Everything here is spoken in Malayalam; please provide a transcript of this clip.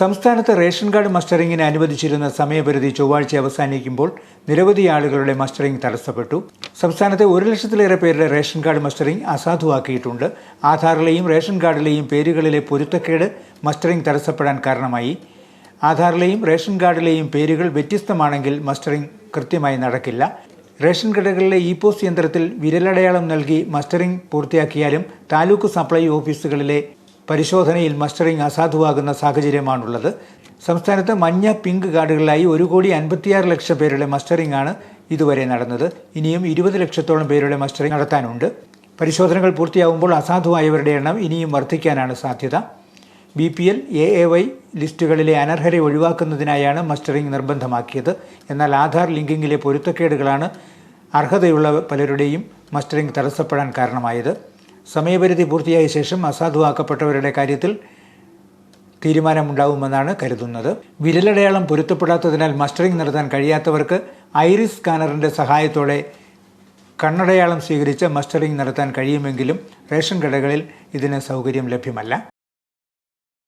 സംസ്ഥാനത്ത് റേഷൻ കാർഡ് മസ്റ്ററിംഗിന് അനുവദിച്ചിരുന്ന സമയപരിധി ചൊവ്വാഴ്ച അവസാനിക്കുമ്പോൾ നിരവധി ആളുകളുടെ മസ്റ്ററിംഗ് തടസ്സപ്പെട്ടു. സംസ്ഥാനത്തെ ഒരു ലക്ഷത്തിലേറെ പേരുടെ റേഷൻ കാർഡ് മസ്റ്ററിംഗ് അസാധുവാക്കിയിട്ടുണ്ട്. ആധാറിലെയും റേഷൻ കാർഡിലെയും പേരുകളിലെ പൊരുത്തക്കേട് മസ്റ്ററിംഗ് തടസ്സപ്പെടാൻ കാരണമായി. ആധാറിലെയും റേഷൻ കാർഡിലെയും പേരുകൾ വ്യത്യസ്തമാണെങ്കിൽ മസ്റ്ററിംഗ് കൃത്യമായി നടക്കില്ല. റേഷൻ കടകളിലെ ഇ പോസ്റ്റ് യന്ത്രത്തിൽ വിരലടയാളം നൽകി മസ്റ്ററിംഗ് പൂർത്തിയാക്കിയാലും താലൂക്ക് സപ്ലൈ ഓഫീസുകളിലെ പരിശോധനയിൽ മസ്റ്ററിംഗ് അസാധുവാകുന്ന സാഹചര്യമാണുള്ളത്. സംസ്ഥാനത്ത് മഞ്ഞ പിങ്ക് കാർഡുകളിലായി ഒരു കോടി അൻപത്തിയാറ് ലക്ഷം പേരുടെ മസ്റ്ററിംഗ് ആണ് ഇതുവരെ നടന്നത്. ഇനിയും ഇരുപത് ലക്ഷത്തോളം പേരുടെ മസ്റ്ററിംഗ് നടത്താനുണ്ട്. പരിശോധനകൾ പൂർത്തിയാകുമ്പോൾ അസാധുവായവരുടെ എണ്ണം ഇനിയും വർദ്ധിക്കാനാണ് സാധ്യത. B P L A A Y ലിസ്റ്റുകളിലെ അനർഹരെ ഒഴിവാക്കുന്നതിനായാണ് മസ്റ്ററിംഗ് നിർബന്ധമാക്കിയത്. എന്നാൽ ആധാർ ലിങ്കിങ്ങിലെ പൊരുത്തക്കേടുകളാണ് അർഹതയുള്ള പലരുടെയും മസ്റ്ററിംഗ് തടസ്സപ്പെടാൻ കാരണമായത്. സമയപരിധി പൂർത്തിയായ ശേഷം അസാധുവാക്കപ്പെട്ടവരുടെ കാര്യത്തിൽ തീരുമാനമുണ്ടാവുമെന്നാണ് കരുതുന്നത്. വിരലടയാളം പൊരുത്തപ്പെടാത്തതിനാൽ മസ്റ്ററിംഗ് നടത്താൻ കഴിയാത്തവർക്ക് ഐറിസ് സ്കാനറിന്റെ സഹായത്തോടെ കണ്ണടയാളം സ്വീകരിച്ച് മസ്റ്ററിംഗ് നടത്താൻ കഴിയുമെങ്കിലും റേഷൻ കടകളിൽ ഇതിന് സൗകര്യം ലഭ്യമല്ല.